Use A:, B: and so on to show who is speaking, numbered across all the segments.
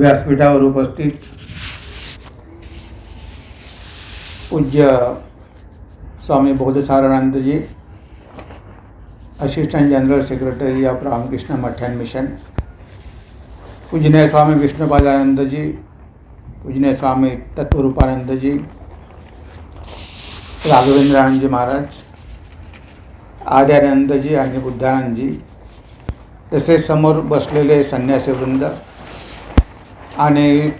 A: व्यासपीठावर उपस्थित पूज्य स्वामी Bodhsaranandji assistant general secretary of Ramakrishna मठ्यान mission पूजनीय स्वामी विष्णुपादानंदजी पूजनीय स्वामी तत्वरूपानंदजी राघवेंद्रानंदजी महाराज आद्यानंदजी आणि बुद्धानंदजी तसेच समोर बसलेले संन्यासी वृंद आणि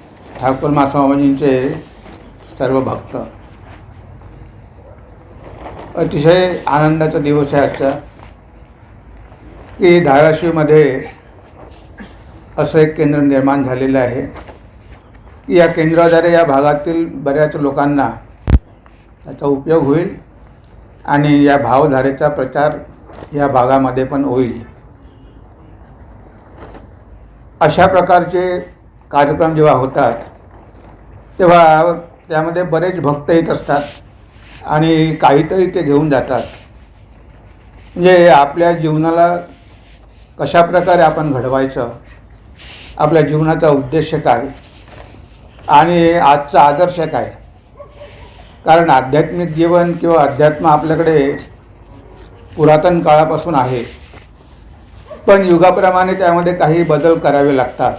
A: ठाकूर महास्वामीजींचे सर्व भक्त. अतिशय आनंदाचा दिवस आहे आजचा. की धाराशिवमध्ये असं एक केंद्र निर्माण झालेलं आहे. की या केंद्राद्वारे या भागातील बऱ्याच लोकांना त्याचा उपयोग होईल आणि या भावधारेचा प्रचार या भागामध्ये पण होईल. अशा प्रकारचे कार्यक्रम जेव्हा होतात तेव्हा त्यामध्ये बरेच भक्त येत असतात आणि काहीतरी ते घेऊन जातात. म्हणजे आपल्या जीवनाला कशा प्रकारे आपण घडवायचं आपल्या जीवनाचा उद्देश काय आणि आजचा आदर्श काय? कारण आध्यात्मिक जीवन किंवा अध्यात्म आपल्याकडे पुरातन काळापासून आहे. पण युगाप्रमाणे त्यामध्ये काही बदल करावे लागतात.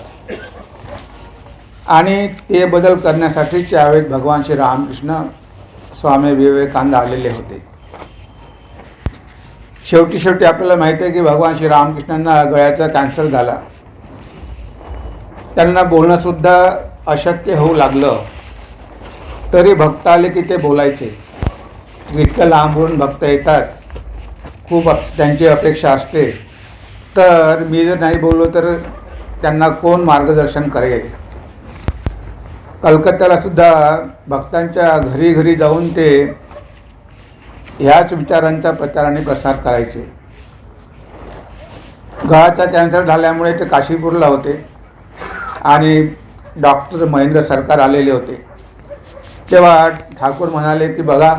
A: आणि ते बदल करण्यासाठी त्यावेळी भगवान श्री रामकृष्ण स्वामी विवेकानंद आलेले होते. शेवटी शेवटी आपल्याला माहिती आहे की भगवान श्री रामकृष्णांना गळ्याचा कॅन्सर झाला. त्यांना बोलणंसुद्धा अशक्य होऊ लागलं. तरी भक्त आले की ते बोलायचे. इतकं लांबून भक्त येतात. खूप त्यांची अपेक्षा असते. तर मी जर नाही बोललो तर त्यांना कोण मार्गदर्शन करेल? कलकत्त्याला सुद्धा भक्तांच्या घरी घरी जाऊन ते ह्याच विचारांचा प्रचार आणि प्रसार करायचे. गळाचा कॅन्सर झाल्यामुळे ते काशीपूरला होते आणि डॉक्टर महेंद्र सरकार आलेले होते. तेव्हा ठाकूर म्हणाले की बघा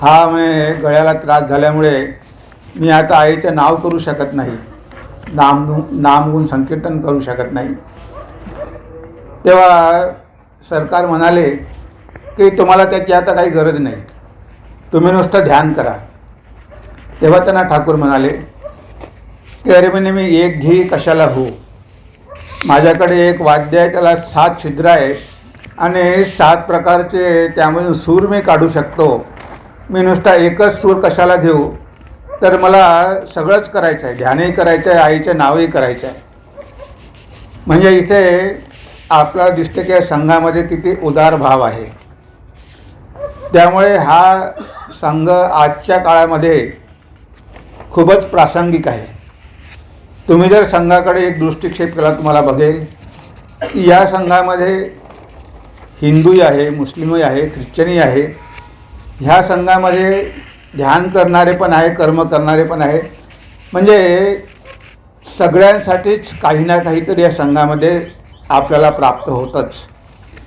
A: हा म्हणे गळ्याला त्रास झाल्यामुळे मी आता आईचं नाव करू शकत नाही. नाम नामगुण संकीर्तन करू शकत नाही. तेव्हा सरकार म्हणाले की तुम्हाला त्याची आता काही गरज नाही. तुम्ही नुसतं ध्यान करा. तेव्हा त्यांना ठाकूर म्हणाले की अरे म्हणे मी एक घी कशाला हो? माझ्याकडे एक वाद्य आहे त्याला सात छिद्र आहे आणि सात प्रकारचे त्यामधून सूर मी काढू शकतो. मी नुसता एकच सूर कशाला घेऊ? तर मला सगळंच करायचं आहे ध्यानही करायचं आहे आईचं नावही करायचं आहे म्हणजे इथे आपल्याला दिसते की या संघामध्ये किती उदार भाव आहे. त्यामुळे हा संघ आजच्या काळामध्ये खूपच प्रासंगिक आहे. तुम्ही जर संघाकडे एक दृष्टिक्षेप केला तुम्हाला बघेल की या संघामध्ये हिंदूही आहे मुस्लिमही आहे ख्रिश्चनही आहे. ह्या संघामध्ये ध्यान करणारे पण आहे कर्म करणारे पण आहे. म्हणजे सगळ्यांसाठीच काही ना काहीतरी या संघामध्ये आपल्याला प्राप्त होतंच.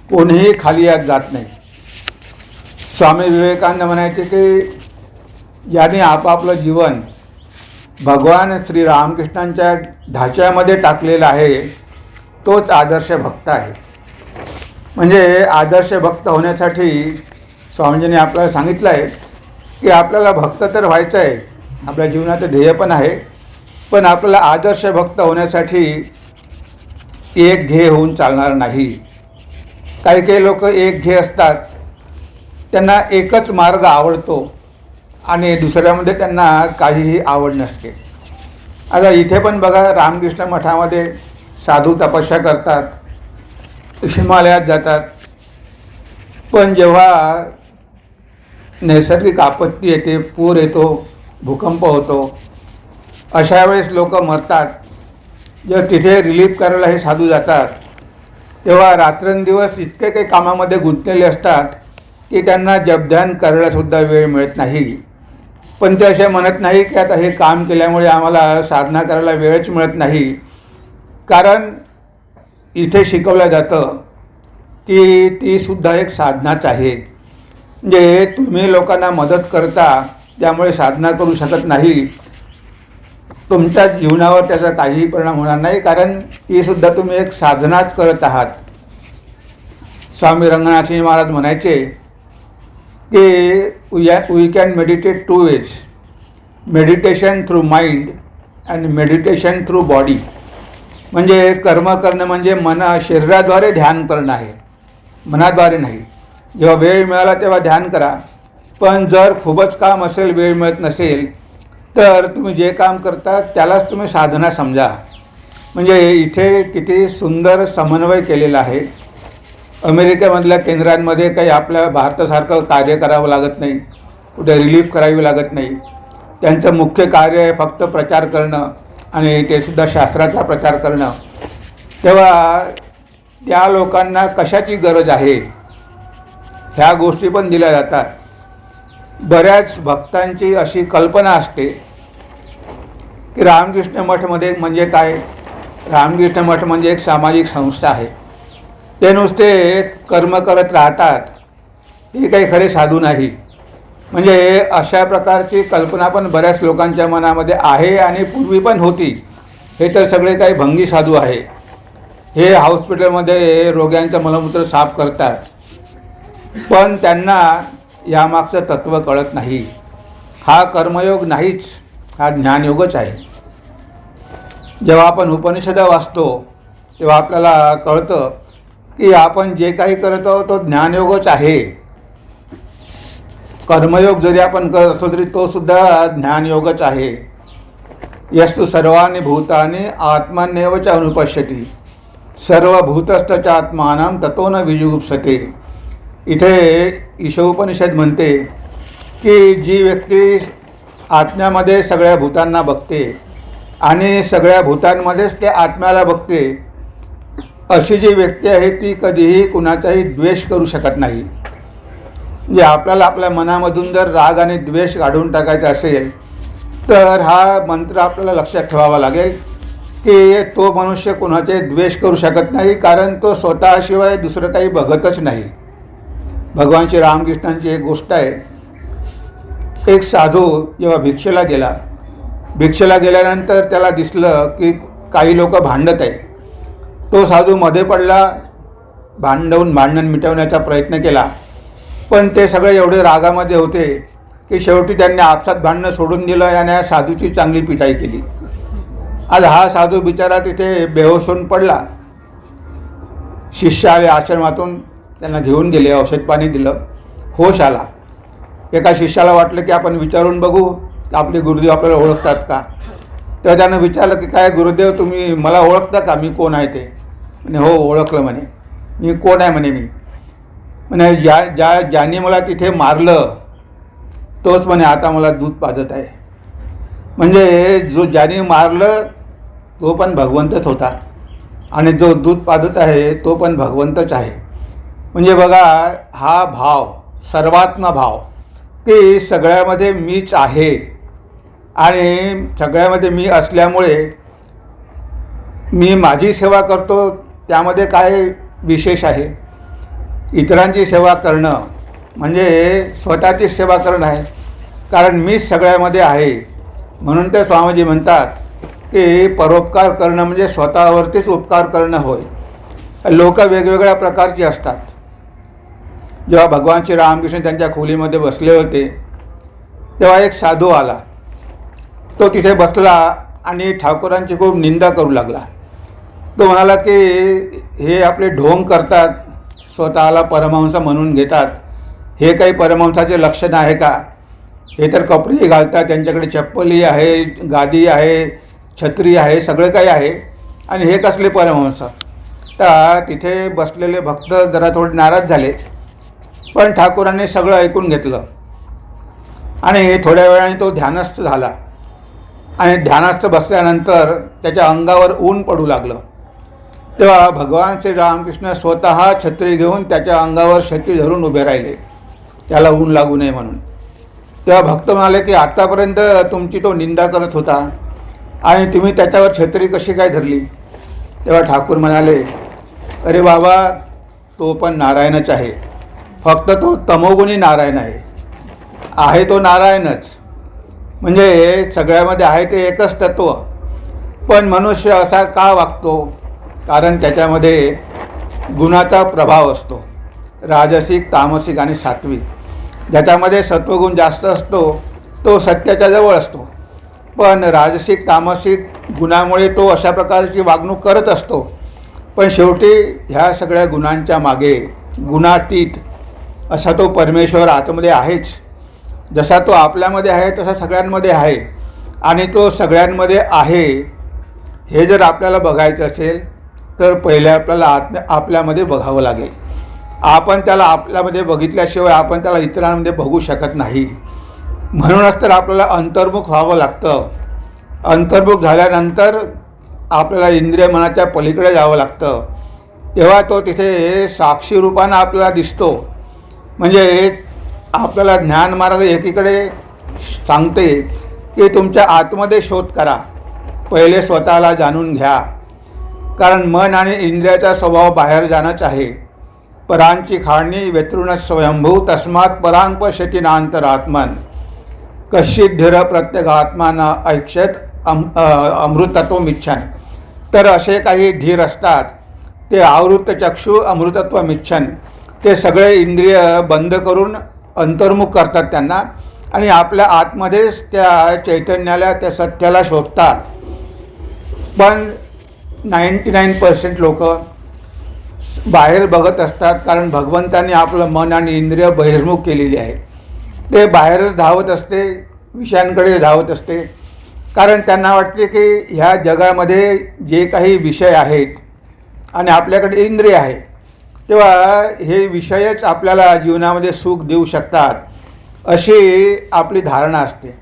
A: कोणीही खाली यात जात नाही. स्वामी विवेकानंद म्हणायचे की ज्याने आपापलं जीवन भगवान श्री रामकृष्णांच्या ढाच्यामध्ये टाकलेलं आहे तोच आदर्श भक्त आहे. म्हणजे आदर्श भक्त होण्यासाठी स्वामीजींनी आपल्याला सांगितलं आहे की आपल्याला भक्त तर व्हायचं आहे आपल्या जीवनाचं ध्येय पण आहे पण आपल्याला आदर्श भक्त होण्यासाठी एक घे होऊन चालणार नाही. काही काही लोक एक घे असतात. त्यांना एकच मार्ग आवडतो आणि दुसऱ्यामध्ये त्यांना काहीही आवड नसते. आता इथे पण बघा रामकृष्ण मठामध्ये साधू तपस्या करतात हिमालयात जातात. पण जेव्हा नैसर्गिक आपत्ती येते पूर येतो भूकंप होतो अशा वेळेस लोक मरतात. जेव्हा तिथे रिलीफ करायला हे साधू जातात तेव्हा रात्रंदिवस इतके काही कामामध्ये गुंतलेले असतात की त्यांना जपध्यान करायलासुद्धा वेळ मिळत नाही. पण ते असे म्हणत नाही की आता हे काम केल्यामुळे आम्हाला साधना करायला वेळच मिळत नाही. कारण इथे शिकवलं जातं की ती सुद्धा एक साधनाच आहे. म्हणजे तुम्ही लोकांना मदत करता त्यामुळे साधना करू शकत नाही. तुमच्या जीवनावर त्याचा काहीही परिणाम होणार नाही कारण ही सुद्धा तुम्ही एक साधनाच करत आहात. स्वामी रंगनाथजी महाराज म्हणायचे की we we can meditate two ways meditation through mind and meditation through body म्हणजे कर्म करणं म्हणजे मना शरीराद्वारे ध्यान करणं आहे मनाद्वारे नाही. जेव्हा वेळ मिळाला तेव्हा ध्यान करा. पण जर खूपच काम असेल वेळ मिळत नसेल तर तुम्ही जे काम करता त्यालाच तुम्ही साधना समजा. म्हणजे इथे किती सुंदर समन्वय केलेला आहे. अमेरिकेमधल्या केंद्रांमध्ये काही आपल्या भारतासारखं कार्य करावं लागत नाही. कुठे रिलीफ करावी लागत नाही. त्यांचं मुख्य कार्य आहे फक्त प्रचार करणं आणि ते सुद्धा शास्त्राचा प्रचार करणं. तेव्हा त्या लोकांना कशाची गरज आहे? ह्या गोष्टी पण दिल्या जातात. बऱ्याच भक्तांची अशी कल्पना असते की रामकृष्ण मठमध्ये म्हणजे काय? रामकृष्ण मठ म्हणजे एक सामाजिक संस्था आहे. ते नुसते कर्म करत राहतात. हे काही खरे साधू नाही. म्हणजे अशा प्रकारची कल्पना पण बऱ्याच लोकांच्या मनामध्ये आहे आणि पूर्वी पण होती. हे तर सगळे काही भंगी साधू आहे. हे हॉस्पिटलमध्ये रोग्यांचं मलमूत्र साफ करतात. पण त्यांना यामागचं तत्त्व कळत नाही. हा कर्मयोग नाहीच हा ज्ञानयोगच आहे. जेव्हा आपण उपनिषदं वाचतो तेव्हा आपल्याला कळतं की आपण जे काही करत आहोत तो ज्ञानयोगच आहे. कर्मयोग जरी आपण करत असलो तरी तो सुद्धा ज्ञानयोगच आहे. यस्तु सर्वांनी भूतानी आत्मानेवच अनुपश्यती. सर्व भूतस्थच्या आत्मानं ततो न विजुगुप्सते. इथे ईशोपनिषद म्हणते की जी व्यक्ती आत्म्यामध्ये सगळ्या भूतांना बघते आणि सगळ्या भूतांमध्येच त्या आत्म्याला बघते अशी जी व्यक्ती आहे ती कधीही कुणाचाही द्वेष करू शकत नाही. म्हणजे आपल्याला आपल्या मनामधून जर राग आणि द्वेष काढून टाकायचा असेल तर हा मंत्र आपल्याला लक्षात ठेवावा लागेल की तो मनुष्य कुणाचे द्वेष करू शकत नाही कारण तो स्वतःशिवाय दुसरं काही बघतच नाही. भगवान श्री रामकृष्णांची एक गोष्ट आहे. एक साधू जेव्हा भिक्षेला गेला भिक्षेला गेल्यानंतर त्याला दिसलं की काही लोक भांडत आहे. तो साधू मध्ये पडला भांडवून भांडण मिटवण्याचा प्रयत्न केला. पण ते सगळे एवढे रागामध्ये होते की शेवटी त्यांनी आपसात भांडणं सोडून दिलं आणि या साधूची चांगली पिटाई केली. आज हा साधू बिचारा तिथे बेहोश होऊन पडला. शिष्य आले आश्रमातून त्यांना घेऊन गेले औषध पाणी दिलं. होश आला. एका शिष्याला वाटलं की आपण विचारून बघू आपले गुरुदेव आपल्याला ओळखतात का? तेव्हा त्यानं विचारलं की काय गुरुदेव तुम्ही मला ओळखता का? मी कोण आहे ते? म्हणे हो ओळखलं म्हणे. मी कोण आहे म्हणे मी? म्हणे ज्या ज्या ज्याने मला तिथे मारलं तोच म्हणे आता मला दूध पाजत आहे. म्हणजे जो ज्याने मारलं तो पण भगवंतच होता. आणि जो दूध पाजत आहे तो पण भगवंतच आहे. म्हणजे बघा हा भाव सर्वात्म भाव की सगळ्यामध्ये मीच आहे. आणि सगळ्यामध्ये मी असल्यामुळे मी माझी सेवा करतो त्यामध्ये काय विशेष आहे? इतरांची सेवा करणं म्हणजे स्वतःची सेवा करणं आहे. कारण मीच सगळ्यामध्ये आहे. म्हणून ते स्वामीजी म्हणतात की परोपकार करणं म्हणजे स्वतःवरतीच उपकार करणं होय. लोक वेगवेगळ्या प्रकारची असतात. जेव्हा भगवान श्री रामकृष्ण त्यांच्या खोलीमध्ये बसले होते तेव्हा एक साधू आला. तो तिथे बसला आणि ठाकूरांची खूप निंदा करू लागला. तो म्हणाला की हे आपले ढोंग करतात स्वतःला परमहंस म्हणून घेतात. हे काही परमहंसाचे लक्षण आहे का? हे तर कपडेही घालतात त्यांच्याकडे चप्पलही आहे गादी आहे छत्री आहे सगळं काही आहे. आणि हे कसले परमहंस? तर तिथे बसलेले भक्त जरा थोडे नाराज झाले. पण ठाकूरांनी सगळं ऐकून घेतलं. आणि थोड्या वेळाने तो ध्यानस्थ झाला. आणि ध्यानास्थ बसल्यानंतर त्याच्या अंगावर ऊन पडू लागलं. तेव्हा भगवान श्री रामकृष्ण स्वतः छत्री घेऊन त्याच्या अंगावर छत्री धरून उभे राहिले. त्याला ऊन लागू नये म्हणून. तेव्हा भक्त म्हणाले की आत्तापर्यंत तुमची तो निंदा करत होता. आणि तुम्ही त्याच्यावर छत्री कशी काय धरली? तेव्हा ठाकूर म्हणाले अरे बाबा तो पण नारायणच आहे. फक्त तो तमोगुणी नारायण आहे. आहे तो नारायणच. म्हणजे सगळ्यामध्ये आहे ते एकच तत्व. पण मनुष्य असा का वागतो? कारण त्याच्यामध्ये गुणाचा प्रभाव असतो. राजसिक तामसिक आणि सात्विक. ज्याच्यामध्ये सत्वगुण जास्त असतो तो सत्याच्या जवळ असतो. पण राजसिक तामसिक गुणामुळे तो अशा प्रकारची वागणूक करत असतो. पण शेवटी ह्या सगळ्या गुणांच्या मागे गुणातीत असा तो परमेश्वर आतमध्ये आहेच. जसा तो आपल्यामध्ये आहे तसा सगळ्यांमध्ये आहे. आणि तो सगळ्यांमध्ये आहे हे जर आपल्याला बघायचं असेल तर पहिले आपल्याला आत आपल्यामध्ये बघावं लागेल. आपण त्याला आपल्यामध्ये बघितल्याशिवाय आपण त्याला इतरांमध्ये बघू शकत नाही. म्हणूनच तर आपल्याला अंतर्मुख व्हावं लागतं. अंतर्मुख झाल्यानंतर आपल्याला इंद्रिय मनाच्या पलीकडे जावं लागतं. तेव्हा तो तिथे साक्षी रूपानं आपल्याला दिसतो. म्हणजे आपल्याला ज्ञानमार्ग एकीकडे सांगते की तुमच्या आतमध्ये शोध करा. पहिले स्वतःला जाणून घ्या. कारण मन आणि इंद्रियाचा स्वभाव बाहेर जाणंच आहे. परांची खाणी व्यतृण स्वयंभू तस्मात परांप पश्यती आत्मन. कश्चित धीर प्रत्येक आत्मान ऐक्षत अम अमृतत्व इच्छन तर असे काही धीर असतात. ते आवृत्त चक्षु अमृतत्व मिच्छन ते सगळे इंद्रिय बंद करून अंतर्मुख करतात त्यांना. आणि आपल्या आतमध्येच त्या चैतन्याला त्या सत्याला शोधतात. पण नाईंटी नाईन पर्सेंट लोक बाहेर बघत असतात कारण भगवंतांनी आपलं मन आणि इंद्रिय बहिर्मुख केलेली आहे. ते बाहेरच धावत असते विषयांकडे धावत असते. कारण त्यांना वाटते की ह्या जगामध्ये जे काही विषय आहेत आणि आपल्याकडे इंद्रिय आहे तेव्हा हे विषयच आपल्याला जीवनामध्ये सुख देऊ शकतात अशी आपली धारणा असते.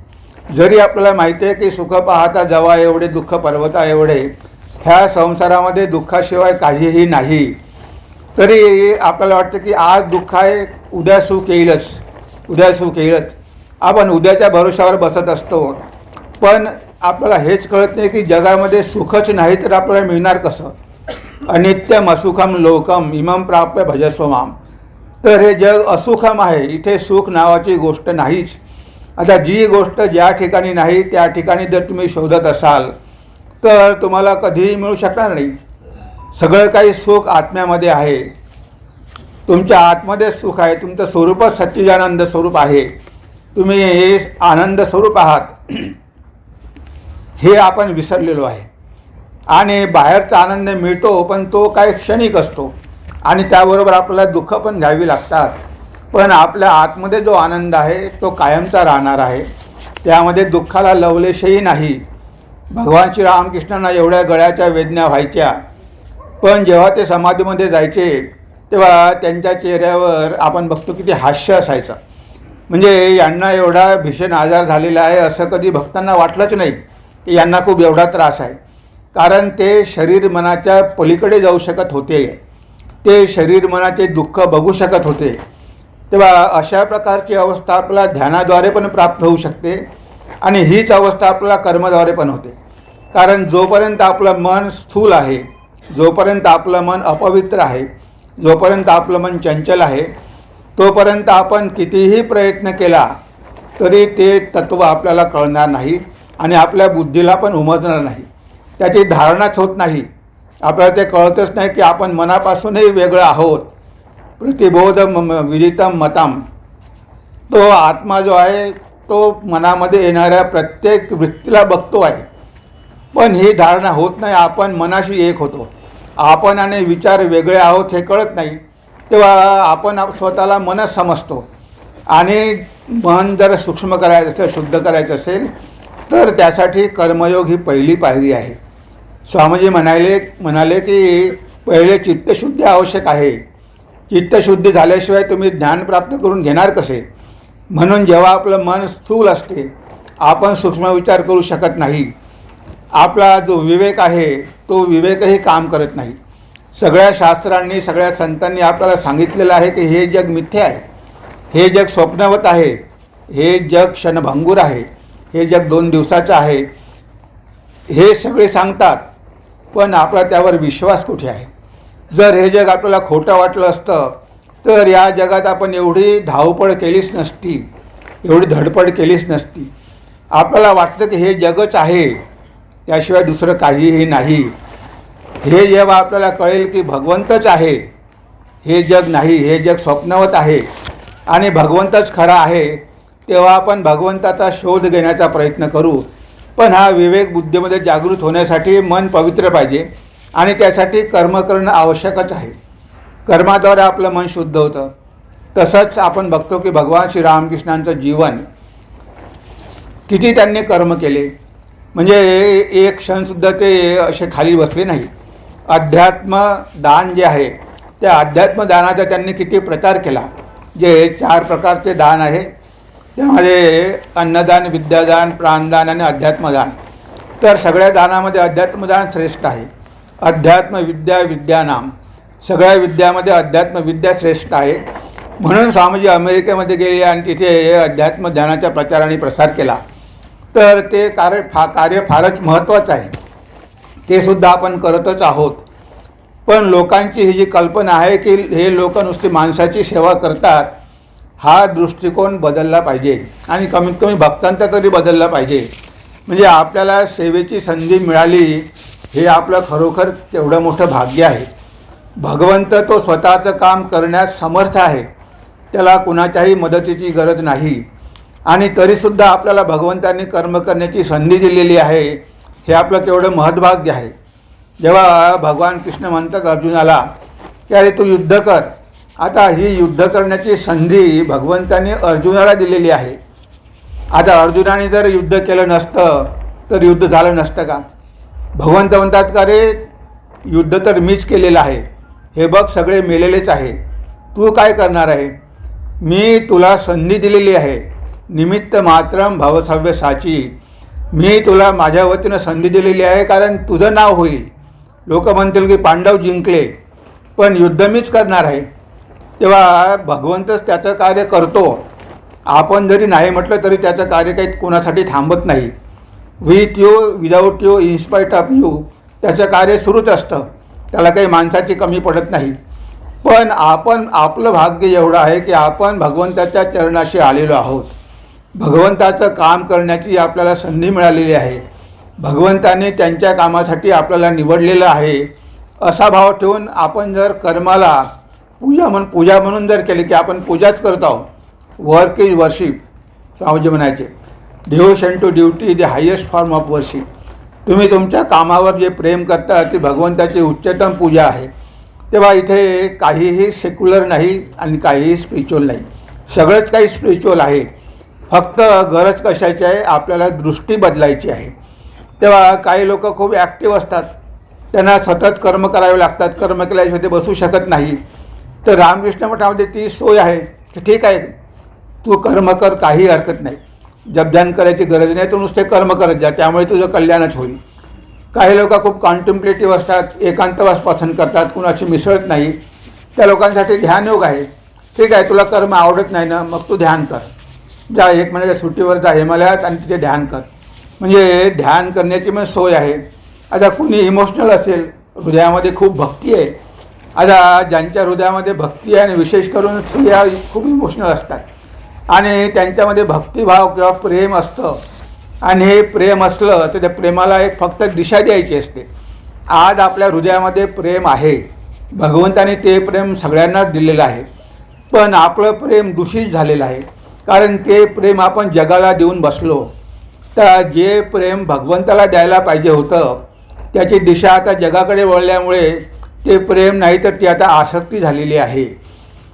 A: जरी आपल्याला माहिती आहे की सुख पाहता जवा एवढे दुःख पर्वता एवढे ह्या संसारामध्ये दुःखाशिवाय काहीही नाही. तरी आपल्याला वाटतं की आज दुःख आहे उद्या सुख येईलच उद्या सुख येईलच. आपण उद्याच्या भरोशावर बसत असतो. पण आपल्याला हेच कळत नाही की जगामध्ये सुखच नाही तर आपल्याला मिळणार कसं? अनित्यम असुखम लोकम इमम प्राप्य भजस्वमाम. तर हे जग असुखम आहे इथे सुख नावाची गोष्ट नाहीच. आता जी गोष्ट ज्या ठिकाणी नाही त्या ठिकाणी जर तुम्ही शोधत असाल तर तुम्हाला कधीही मिळू शकणार नाही. सगळं काही सुख आत्म्यामध्ये आहे. तुमच्या आतमध्ये सुख आहे तुमचं स्वरूपच सच्चिदानंद स्वरूप आहे. तुम्ही हे आनंद स्वरूप आहात. हे आपण विसरलेलो आहे. आणि बाहेरचा आनंद मिळतो पण तो काय क्षणिक असतो. आणि त्याबरोबर आपल्याला दुःख पण घ्यावी लागतात. पण आपल्या आतमध्ये जो आनंद आहे तो कायमचा राहणार आहे. त्यामध्ये दुःखाला लवलेशही नाही. भगवान श्री रामकृष्णांना एवढ्या गळ्याच्या वेदना व्हायच्या. पण जेव्हा ते समाधीमध्ये जायचे तेव्हा त्यांच्या चेहऱ्यावर आपण बघतो की ते हास्य असायचं. म्हणजे यांना एवढा भीषण आजार झालेला आहे असं कधी भक्तांना वाटलंच नाही की यांना खूप एवढा त्रास आहे. कारण ते शरीर मनाच्या पलीकडे जाऊ शकत होते. ते शरीर मनाचे दुःख बघू शकत होते. तेव्हा अशा प्रकारची अवस्था आपल्याला ध्यानाद्वारे पण प्राप्त होऊ शकते आणि हीच अवस्था आपल्याला कर्माद्वारे पण होते. कारण जोपर्यंत आपलं मन स्थूल आहे जोपर्यंत आपलं मन अपवित्र आहे जोपर्यंत आपलं मन चंचल आहे तोपर्यंत आपण कितीही प्रयत्न केला तरी ते तत्त्व आपल्याला कळणार नाही आणि आपल्या बुद्धीला पण उमजणार नाही. त्याची धारणाच होत नाही. आपल्याला ते कळतच नाही की आपण मनापासूनही वेगळं आहोत. प्रतिबोध म विदितम मताम. तो आत्मा जो आहे तो मनामध्ये येणाऱ्या प्रत्येक वृत्तीला बघतो आहे. पण ही धारणा होत नाही आपण मनाशी एक होतो. आपण आणि विचार वेगळे आहोत हे कळत नाही. तेव्हा आपण स्वतःला मनच समजतो. आणि मन जर सूक्ष्म करायचं असेल शुद्ध करायचं असेल तर त्यासाठी कर्मयोग ही पहिली पायरी आहे. स्वामीजी म्हणाले म्हणाले की पहिले चित्तशुद्धी आवश्यक आहे. चित्तशुद्धी झाल्याशिवाय तुम्ही ज्ञान प्राप्त करून घेणार कसे? म्हणून जेव्हा आपलं मन स्थूल असते आपण सूक्ष्म विचार करू शकत नाही. आपला जो विवेक आहे तो विवेकही काम करत नाही. सगळ्या शास्त्रांनी सगळ्या संतांनी आपल्याला सांगितलेलं आहे की हे जग मिथ्य आहे. हे जग स्वप्नवत आहे. हे जग क्षणभंगूर आहे. हे जग दोन दिवसाचं आहे. हे सगळे सांगतात. पण आपला त्यावर विश्वास कुठे आहे? जर हे जग आपल्याला खोटं वाटलं असतं तर या जगात आपण एवढी धावपळ केलीच नसती एवढी धडपड केलीच नसती. आपल्याला वाटतं की हे जगच आहे त्याशिवाय दुसरं काहीही नाही. हे जेव्हा आपल्याला कळेल की भगवंतच आहे हे जग नाही हे जग स्वप्नवत आहे आणि भगवंतच खरा आहे तेव्हा आपण भगवंताचा शोध घेण्याचा प्रयत्न करू. पण हा विवेक बुद्धीमध्ये जागृत होण्यासाठी मन पवित्र पाहिजे आणि त्यासाठी कर्म करणं आवश्यकच आहे. कर्माद्वारे आपलं मन शुद्ध होतं. तसंच आपण बघतो की भगवान श्री रामकृष्णांचं जीवन किती त्यांनी कर्म केले. म्हणजे एक क्षणसुद्धा ते असे खाली बसले नाही. अध्यात्म दान जे आहे त्या अध्यात्म दानाचा त्यांनी किती प्रचार केला. जे चार प्रकारचे दान आहे त्यामध्ये अन्नदान विद्यादान प्राणदान आणि अध्यात्मदान. तर सगळ्या दानामध्ये अध्यात्मदान श्रेष्ठ आहे. अध्यात्म विद्या विद्यानाम. सगळ्या विद्यामध्ये अध्यात्मविद्या श्रेष्ठ आहे. म्हणून स्वामीजी अमेरिकेमध्ये गेले आणि तिथे अध्यात्म ज्ञानाचा प्रचार आणि प्रसार केला. तर ते कार्य फा कार्य फारच महत्त्वाचं आहे. ते सुद्धा आपण करतच आहोत. पण लोकांची ही जी कल्पना आहे की हे लोक नुसती माणसाची सेवा करतात हा दृष्टिकोन बदलला पाहिजे. आणि कमीत कमी भक्तांचा तरी बदलला पाहिजे. म्हणजे आपल्याला सेवेची संधी मिळाली हे आपलं खरोखर तेवढं मोठं भाग्य आहे. भगवंत तो स्वतःचं काम करण्यास समर्थ आहे. त्याला कुणाच्याही मदतीची गरज नाही. आणि तरीसुद्धा आपल्याला भगवंतांनी कर्म करण्याची संधी दिलेली आहे हे आपलं केवढं महत्भाग्य आहे. जेव्हा भगवान कृष्ण म्हणतात अर्जुनाला की अरे तू युद्ध कर आता ही युद्ध करण्याची संधी भगवंतांनी अर्जुनाला दिलेली आहे. आता अर्जुनाने जर युद्ध केलं नसतं तर युद्ध झालं नसतं का? भगवंत म्हणतात का रे युद्ध तर मीच केलेलं आहे. हे बघ सगळे मेलेलेच आहे. तू काय करणार आहे? मी तुला संधी दिलेली आहे. निमित्त मात्रम भावसव्य साची. मी तुला माझ्या वतीनं संधी दिलेली आहे कारण तुझं नाव होईल. लोक म्हणतील की पांडव जिंकले. पण युद्ध मीच करणार आहे. तेव्हा भगवंतच त्याचं कार्य करतो. आपण जरी नाही म्हटलं तरी त्याचं कार्य काही कोणासाठी थांबत नाही. With you without you in spite of you त्याचं कार्य सुरूच असतं. त्याला काही माणसाची कमी पडत नाही. पण आपण आपलं भाग्य एवढं आहे की आपण भगवंताच्या चरणाशी आलेलो आहोत. भगवंताचं काम करण्याची आपल्याला संधी मिळालेली आहे. भगवंताने त्यांच्या कामासाठी आपल्याला निवडलेलं आहे. असा भाव ठेवून आपण जर कर्माला पूजा म्हण पूजा म्हणून जर केली की आपण पूजाच करत आहोत. वर्क इज वर्शिप स्वामीजी म्हणायचे. Devotion to duty the highest form of worship तुम्ही तुमच्या कामावर जे प्रेम करता ती भगवंताची उच्चतम पूजा आहे. तेव्हा इथे काहीही सेक्युलर नाही आणि काहीही स्पिरिच्युअल नाही. सगळंच काही स्पिरिच्युअल आहे. फक्त गरज कशाची आहे? आपल्याला दृष्टी बदलायची आहे. तेव्हा काही लोक खूप ॲक्टिव्ह असतात. त्यांना सतत कर्म करावे लागतात. कर्म केल्याशिवाय ते बसू शकत नाही. तर रामकृष्ण मठामध्ये ती सोय आहे. ठीक आहे. तू कर्म कर काही हरकत नाही. जपध्यान करायची गरज नाही तू नुसते कर्म करत जा. त्यामुळे तुझं कल्याणच होईल. काही लोक खूप कॉन्टेम्प्लेटिव्ह असतात एकांतवास पसंत करतात कुणाशी मिसळत नाही. त्या लोकांसाठी ध्यानयोग आहे. ठीक आहे तुला कर्म आवडत नाही ना मग तू ध्यान कर. जा एक महिन्याच्या सुट्टीवर जा हिमालयात आणि तिथे ध्यान कर. म्हणजे ध्यान करण्याची मग सोय आहे. आता कुणी इमोशनल असेल हृदयामध्ये खूप भक्ती आहे आता ज्यांच्या हृदयामध्ये भक्ती आहे आणि विशेष करून स्त्रिया खूप इमोशनल असतात. आणि त्यांच्यामध्ये भक्तिभाव किंवा प्रेम असतं. आणि हे प्रेम असलं तर त्या प्रेमाला एक फक्त दिशा द्यायची असते. आज आपल्या हृदयामध्ये प्रेम आहे. भगवंताने ते प्रेम सगळ्यांनाच दिलेलं आहे. पण आपलं प्रेम दूषित झालेलं आहे. कारण ते प्रेम आपण जगाला देऊन बसलो. तर जे प्रेम भगवंताला द्यायला पाहिजे होतं त्याची दिशा आता जगाकडे वळल्यामुळे ते प्रेम नाही तर ती आता आसक्ती झालेली आहे.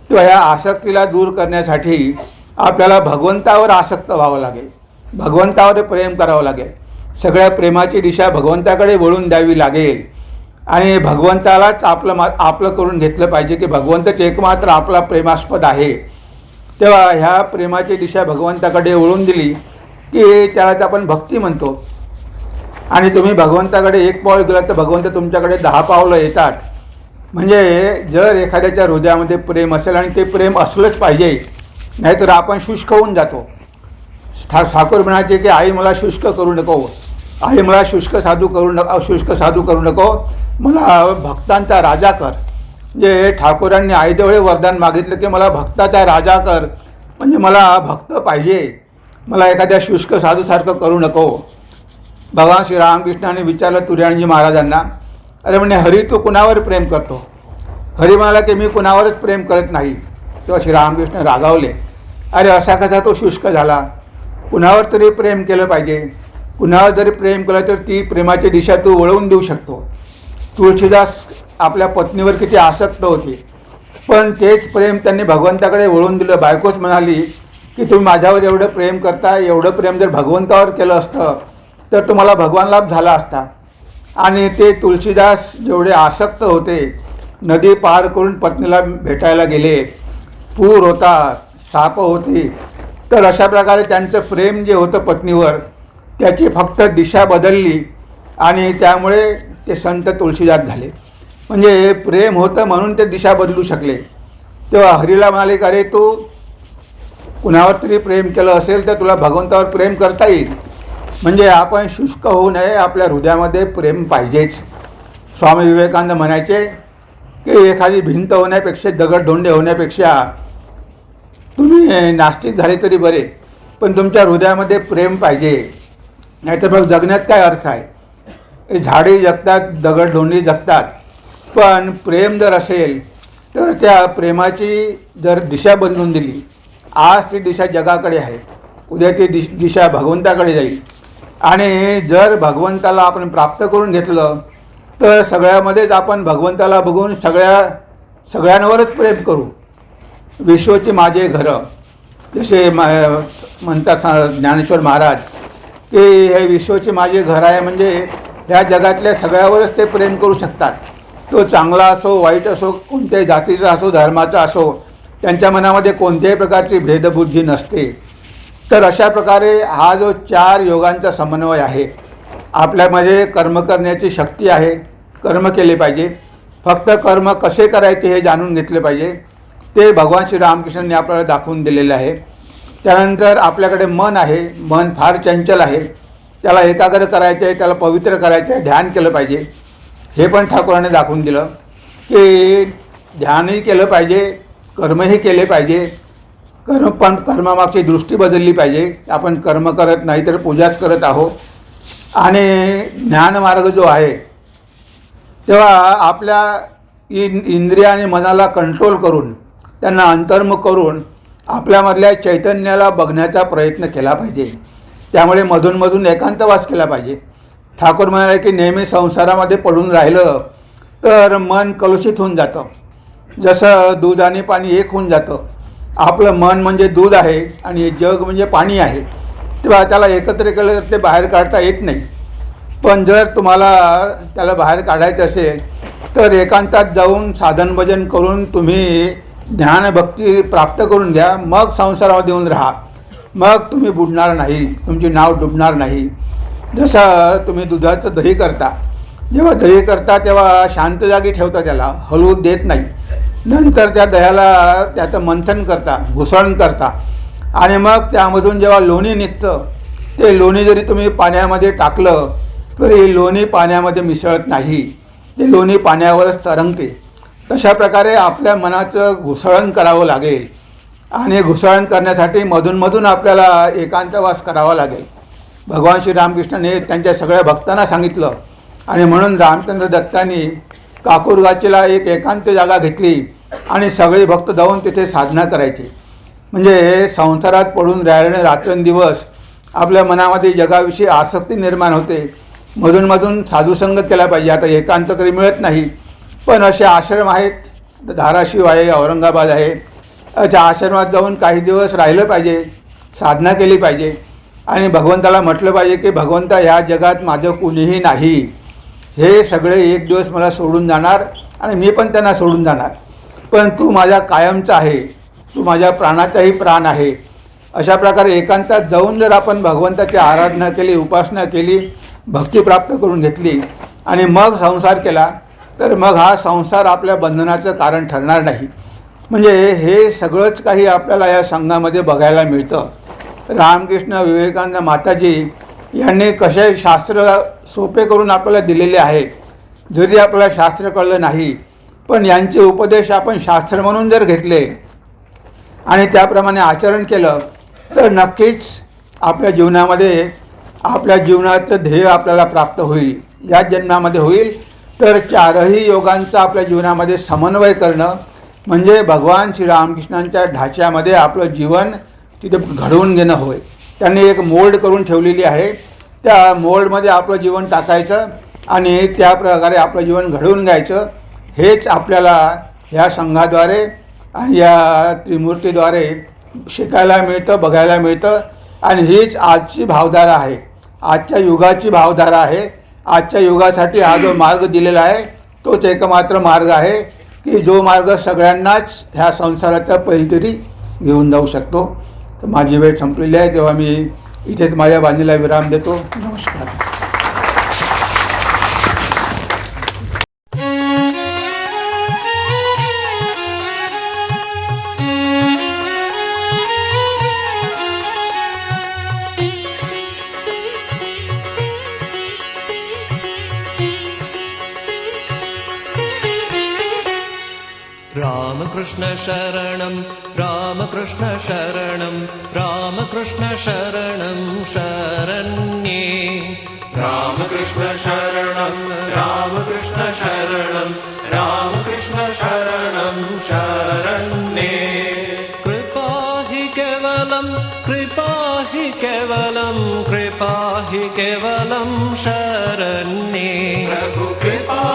A: तो ह्या आसक्तीला दूर करण्यासाठी आपल्याला भगवंतावर आसक्त व्हावं लागेल. भगवंतावर प्रेम करावं लागेल. सगळ्या प्रेमाची दिशा भगवंताकडे वळून द्यावी लागेल. आणि भगवंतालाच आपलं मा आपलं करून घेतलं पाहिजे की भगवंतच एकमात्र आपला प्रेमास्पद आहे. तेव्हा ह्या प्रेमाची दिशा भगवंताकडे वळून दिली की त्याला आपण भक्ती म्हणतो. आणि तुम्ही भगवंताकडे एक पाऊल गेलात तर भगवंत तुमच्याकडे दहा पावलं येतात. म्हणजे जर एखाद्याच्या हृदयामध्ये प्रेम असेल आणि ते प्रेम असलंच पाहिजे नाहीतर आपण शुष्क होऊन जातो. ठा ठाकूर म्हणायचे की आई मला शुष्क करू नको. आई मला शुष्क साधू करू नको शुष्क साधू करू नको. मला भक्तांचा राजा कर. म्हणजे ठाकूरांनी आईदेवळे वरदान मागितलं की मला भक्ताचा राजा कर. म्हणजे मला भक्त पाहिजे. मला एखाद्या शुष्क साधूसारखं करू नको. भगवान श्रीरामकृष्णाने विचारलं तुर्याणजी महाराजांना अरे म्हणजे हरी तू कुणावर प्रेम करतो? हरी म्हणाला की मी कुणावरच प्रेम करत नाही. तेव्हा श्रीरामकृष्ण रागावले. अरे असा कसा तो शुष्क झाला? कुणावर तरी प्रेम केलं पाहिजे. कुणावर जरी प्रेम केलं तर ती प्रेमाची दिशा तू वळवून देऊ शकतो. तुळशीदास आपल्या पत्नीवर किती आसक्त होती. पण तेच प्रेम त्यांनी भगवंताकडे वळून दिलं. बायकोच म्हणाली की तुम्ही माझ्यावर एवढं प्रेम करता एवढं प्रेम जर भगवंतावर केलं असतं तर तुम्हाला भगवान लाभ झाला असता. आणि ते तुलसीदास जेवढे आसक्त होते नदी पार करून पत्नीला भेटायला गेले. पूर होता साप होती. तर अशा प्रकारे त्यांचं प्रेम जे होतं पत्नीवर त्याची फक्त दिशा बदलली आणि त्यामुळे ते संत तुलसीदास झाले. म्हणजे प्रेम होतं म्हणून ते दिशा बदलू शकले. तेव्हा हरीला म्हणाले का अरे तू कुणावर तरी प्रेम केलं असेल तर तुला भगवंतावर प्रेम करता येईल. म्हणजे आपण शुष्क होऊ नये आपल्या हृदयामध्ये प्रेम पाहिजेच. स्वामी विवेकानंद म्हणायचे की एखादी भिंत होण्यापेक्षा दगडधोंडे होण्यापेक्षा तुम्ही नास्तिक झाले तरी बरे पण तुमच्या हृदयामध्ये प्रेम पाहिजे. नाहीतर मग जगण्यात काय अर्थ आहे? झाडे जगतात दगडधोंडी जगतात पण प्रेम जर असेल तर त्या प्रेमाची जर दिशा बदलून दिली आज ती दिशा जगाकडे आहे उद्या ती दिश दिशा भगवंताकडे जाईल. आणि जर भगवंताला आपण प्राप्त करून घेतलं तर सगळ्यामध्येच आपण भगवंताला बघून सगळ्या सगळ्यांवरच प्रेम करू. विश्वची माझे घरं. जसे म म्हणतात ज्ञानेश्वर महाराज की हे विश्वचे माझे घर आहे म्हणजे ह्या जगातल्या सगळ्यावरच ते प्रेम करू शकतात. तो चांगला असो वाईट असो कोणत्याही जातीचा असो धर्माचा असो त्यांच्या मनामध्ये कोणत्याही प्रकारची भेदबुद्धी नसते. तर अशा प्रकारे हा जो चार योगांचा समन्वय आहे आपल्यामध्ये कर्म करण्याची शक्ती आहे कर्म केले पाहिजे. फक्त कर्म कसे करायचे हे जाणून घेतले पाहिजे. ते भगवान श्री रामकृष्णांनी आपल्याला दाखवून दिलेलं आहे. त्यानंतर आपल्याकडे मन आहे. मन फार चंचल आहे. त्याला एकाग्र करायचं आहे त्याला पवित्र करायचं आहे ध्यान केलं पाहिजे. हे पण ठाकूरांनी दाखवून दिलं की ध्यानही केलं पाहिजे कर्मही केले पाहिजे. कर्म पण कर्मामागची दृष्टी बदलली पाहिजे. आपण कर्म करत नाही तर पूजाच करत आहोत. आणि ज्ञानमार्ग जो आहे तेव्हा आपल्या इन इंद्रिय आणि मनाला कंट्रोल करून त्यांना अंतर्मुख करून आपल्यामधल्या चैतन्याला बघण्याचा प्रयत्न केला पाहिजे. त्यामुळे मधूनमधून एकांतवास केला पाहिजे. ठाकूर म्हणाले की नेहमी संसारामध्ये पडून राहिलं तर मन कलुषित होऊन जातं. जसं दूध आणि पाणी एक होऊन जातं आपलं मन म्हणजे दूध आहे आणि जग म्हणजे पाणी आहे. तेव्हा त्याला एकत्र केलं तर ते बाहेर काढता येत नाही. पण जर तुम्हाला त्याला बाहेर काढायचं असेल तर एकांतात जाऊन साधन भजन करून तुम्ही ध्यानभक्ती प्राप्त करून घ्या. मग संसारावर देऊन राहा. मग तुम्ही बुडणार नाही. तुमची नाव डुबणार नाही. जसं तुम्ही दुधाचं दही करता. जेव्हा दही करता तेव्हा शांत जागी ठेवता त्याला. हलवू देत नाही. नंतर त्या दह्याला त्याचं मंथन करता घुसळण करता. आणि मग त्यामधून जेव्हा लोणी निघतं ते लोणी जरी तुम्ही पाण्यामध्ये टाकलं तरी लोणी पाण्यामध्ये मिसळत नाही. ते लोणी पाण्यावरच तरंगते. तशा प्रकारे आपल्या मनाचं घुसळण करावं लागेल. आणि घुसळण करण्यासाठी मधूनमधून आपल्याला एकांतवास करावा लागेल. भगवान श्री रामकृष्णाने त्यांच्या सगळ्या भक्तांना सांगितलं. आणि म्हणून रामचंद्र दत्तांनी काकूरगाचीला एक एकांत जागा घेतली. आणि सगळे भक्त जाऊन तिथे साधना करायची. म्हणजे संसारात पडून राहिल्याने रात्रंदिवस आपल्या मनामध्ये जगाविषयी आसक्ती निर्माण होते. मधूनमधून साधुसंग केला पाहिजे. आता एकांत तरी मिळत नाही. पण असे आश्रम आहेत. धाराशिव आहे औरंगाबाद आहे. अशा आश्रमात जाऊन काही दिवस राहिलं पाहिजे साधना केली पाहिजे. आणि भगवंताला म्हटलं पाहिजे की भगवंता ह्या जगात माझं कुणीही नाही. हे सगळे एक दिवस मला सोडून जाणार आणि मी पण त्यांना सोडून जाणार. पण तू माझ्या कायमचा आहे. तू माझ्या प्राणाचाही प्राण आहे. अशा प्रकारे एकांतात जाऊन जर आपण भगवंताची आराधना केली उपासना केली भक्ती प्राप्त करून घेतली आणि मग संसार केला तर मग हा संसार आपल्या बंधनाचं कारण ठरणार नाही. म्हणजे हे सगळंच काही आपल्याला या संघामध्ये बघायला मिळतं. रामकृष्ण विवेकानंद माताजी यांनी कसे शास्त्र सोपे करून आपल्याला दिलेले आहे. जरी आपल्याला शास्त्र कळलं नाही पण यांचे उपदेश आपण शास्त्र म्हणून जर घेतले आणि त्याप्रमाणे आचरण केलं तर नक्कीच आपल्या जीवनामध्ये आपल्या जीवनाचं ध्येय आपल्याला प्राप्त होईल. या जन्मामध्ये होईल तर चारही योगांचा आपल्या जीवनामध्ये समन्वय करणं म्हणजे भगवान श्रीरामकृष्णांच्या ढाच्यामध्ये आपलं जीवन तिथे घडवून घेणं होय. त्यांनी एक मोल्ड करून ठेवलेली आहे. त्या मोल्डमध्ये आपलं जीवन टाकायचं आणि त्या प्रकारे आपलं जीवन घडवून घ्यायचं. हेच आपल्याला ह्या संघाद्वारे आणि या त्रिमूर्तीद्वारे शिकायला मिळतं बघायला मिळतं. आणि हीच आजची भावधारा आहे. आजच्या युगाची भावधारा आहे. आजच्या युगासाठी हा जो मार्ग दिलेला आहे तोच एकमात्र मार्ग आहे की जो मार्ग सगळ्यांनाच ह्या संसाराच्या पहिलतरी घेऊन जाऊ शकतो. तर माझी वेळ संपलेली आहे. तेव्हा मी इथेच माझ्या बांधीला विराम देतो. नमस्कार.
B: शरणं रामकृष्ण शरणं रामकृष्ण शरणं शरण्ये।
C: रामकृष्ण शरणं रामकृष्ण शरणं रामकृष्ण शरणं शरण्ये।
B: कृपा हि केवलं कृपा हि केवलं कृपा हि केवलं शरण्ये।
C: प्रभु कृपा